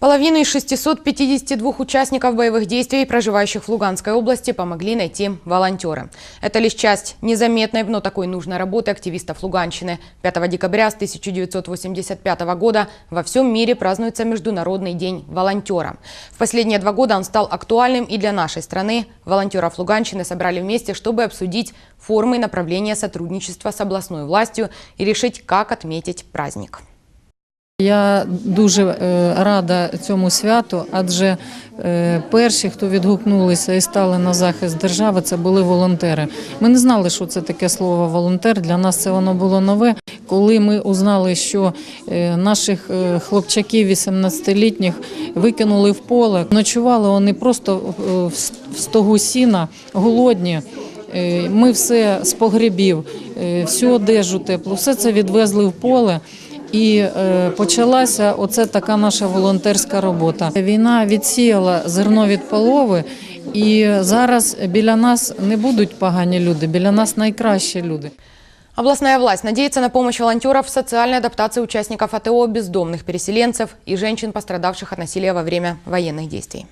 Половину из 652 участников боевых действий, проживающих в Луганской области, помогли найти волонтеры. Это лишь часть незаметной, но такой нужной работы активистов Луганщины. 5 декабря с 1985 года во всем мире празднуется Международный день волонтера. В последние два года он стал актуальным и для нашей страны. Волонтеров Луганщины собрали вместе, чтобы обсудить формы и направления сотрудничества с областной властью и решить, как отметить праздник. Я дуже е, рада цьому святу, адже е, перші, хто відгукнулися і стали на захист держави, це були волонтери. Ми не знали, що це таке слово волонтер. Для нас це воно було нове. Коли ми узнали, що е, наших хлопчаків 18-літніх викинули в поле, ночували вони просто в стогу сіна, голодні. Ми все з погребів, всю одежу теплу, все це відвезли в поле. І е, почалася оце така наша волонтерська робота. Війна відсіяла зерно від полови, і зараз біля нас не будуть погані люди, біля нас найкращі люди. Областная власть надеется на помощь волонтеров в социальной адаптации участников АТО, бездомных переселенцев и женщин, пострадавших от насилия во время военных действий.